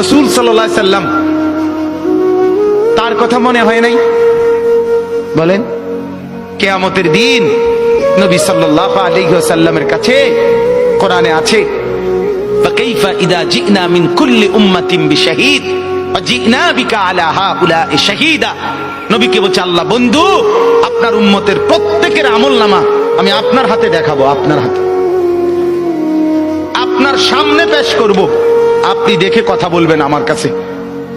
রসুল সাল্লাহ সাল্লাম তার কথা মনে হয় নাই বলেন কেয়ামতের দিন নবী সাল্লাহ আলহিহাসাল্লামের কাছে কোরআনে আছে فكيف إذا جئنا من كل أمة بشهيد وجئنا بك على هؤلاء شهيدا নবীকে বলছে আল্লাহ বন্ধু আপনার উম্মতের প্রত্যেকের আমল নামা আমি আপনার হাতে দেখাবো আপনার হাতে আপনার সামনে পেশ করব আপনি দেখে কথা বলবেন আমার কাছে।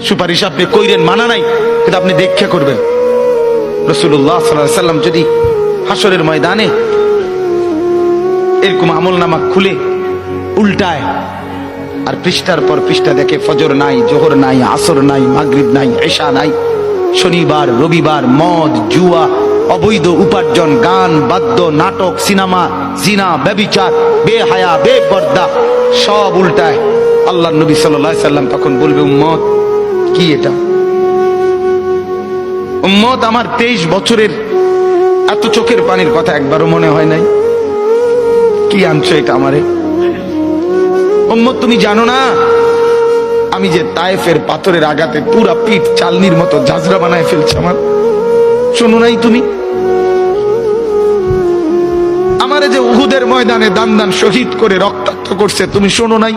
সুপারিশ আপনি কইরেন, মানা নাই, কিন্তু আপনি দেখে করবেন। রসুল্লাহ সাল্লাম যদি হাসরের ময়দানে এরকম আমল নামা খুলে, উল্টায়, আর পৃষ্ঠার পর পৃষ্ঠা দেখে ফজর নাই, জোহর নাই, আসর নাই, মাগরিব নাই এশা নাই, শনিবার, রবিবার, মদ, জুয়া, অবৈধ উপার্জন, গান, বাদ্য, নাটক, সিনেমা, জিনা, ব্যবিচার, বেহায়া, বেপর্দা, সব উল্টায়। আল্লাহ নবী সাল্লাম তখন বলবে, উম্মত, কি এটা? উম্মত, আমার তেইশ বছরের এত চোখের পানির কথা একবারও মনে হয় নাই। কি আনছো এটা আমারে? উম্মত, তুমি জানো না, আমি যে তায়েফের পাথরের আঘাতে পুরা পিঠ চালনির মতো ঝাঁঝরা বানায় ফেলছে আমার। শোনো নাই তুমি? আমারে যে উহুদের ময়দানে দান দান শহীদ করে রক্তাক্ত করছে, তুমি শোনো নাই?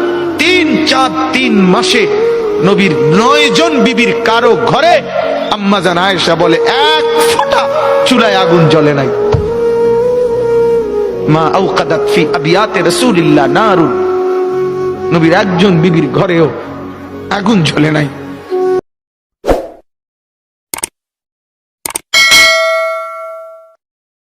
তিন চার তিন মাসে নবীর নয় জন বিবির কারও ঘরে আম্মা জান আয়েশা বলে, এক ফোঁটা চুলায় আগুন জ্বলে নাই। মা আউকাদাত ফি আবিয়াতে রাসূলিল্লাহ নারুন। নবীর একজন বিবির ঘরেও আগুন জ্বলে নাই।